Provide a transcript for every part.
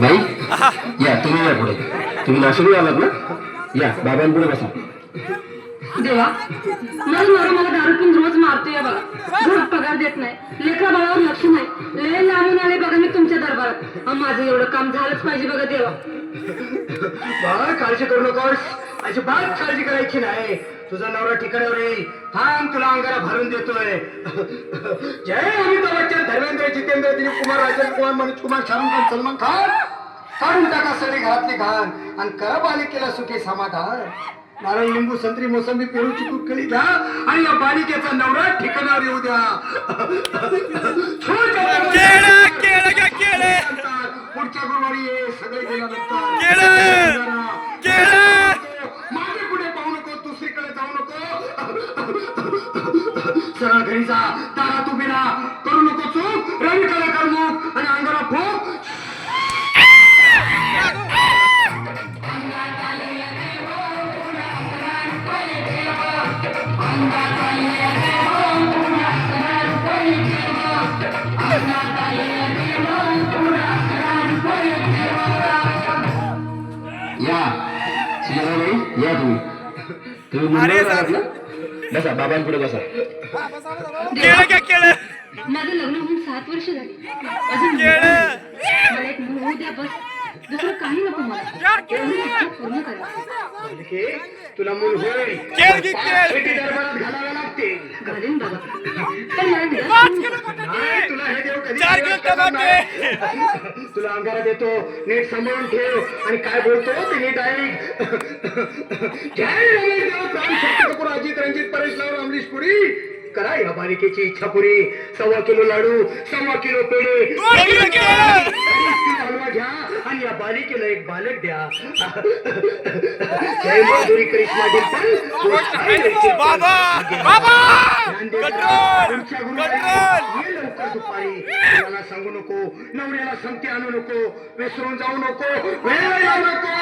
भाई या तुम्ही या पुढे. तुम्ही नाशिकला आलात ना? या बाबांपुढे बसा. देवा माझा नवरा मला दारू पिऊन रोज मारतोय बघा. रोज पगार देत नाही बाळावर लक्ष नाही. लय लांबून आले बघा मी तुमच्या दरबारात. माझं एवढं काम झालंच पाहिजे बघा देवा. बाळ काळजी करू नकोस. अजिबात काळजी करायची नाही. तुझा नवरा ठिकाणावर येईल थांब तुला अंगारा भरून देतोय. जय अमिताभ बच्चन. धर्मेंद्र दिलीप कुमार राजेश कुमार मनोज कुमार शाहरुख खान सलमान खान. काढून टाका सगळी घरातली घाण. आणि करा बालिकेला सुखी समाधान. नारळ लिंबू संत्री मोसंबी पेरू चिकू केळी घ्या. आणि या बालिकेचा नवरा ठिकाणावर येऊ द्या. पुढच्या गुरुवारी सगळे गेल्यानंतर. केळं. मागे पुढे पाहू नको दुसरीकडे जाऊ नको. सरळ घरी जा. दारात उभी राहा या. तुम्ही. तुम्ही ना? बसा बाबांपुढे बसा. माझं लग्न होऊन सात वर्ष झाली. अजून. मला एक मूल होऊ द्या बस. दुसरं काही नको मला. पूर्ण करा तुला मूल होईल. दरबारात लागते घालीन बाबा. पण मला तुला हे देव कधी चार किलो करणार टमाटे. नाही. तुला अंगारा देतो नीट सांभाळून ठेव. आणि काय बोलतो ते नीट ऐक अजित रंजित परेश लावून अमरीश पुरी करा या बालिकेची इच्छा पुरी सव्वा किलो लाडू सव्वा किलो पेढे. हलवा घ्या आणि या बालिकेला एक बालक द्या. जय माधुरी करिश्मा डिंपल बाबा! बाबा! ध्यान दे कंट्रोल जरा. पुढच्या गुरुवारी कंट्रोल ये लवकर दुपारी. मला सांगू नको नवऱ्याला संगती आणू नको विसरून जाऊ नको वेळ नको.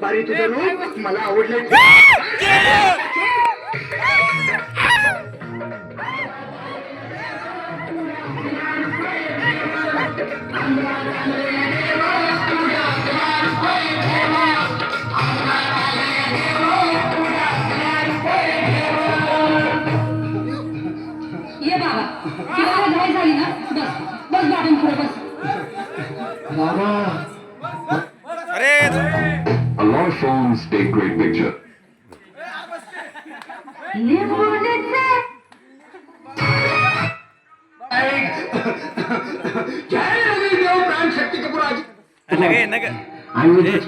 बारी तुझं रूप मला आवडलं Allah shows a great picture. जय रवी देव प्राण शक्ती कपूर अजित नग नग. आणि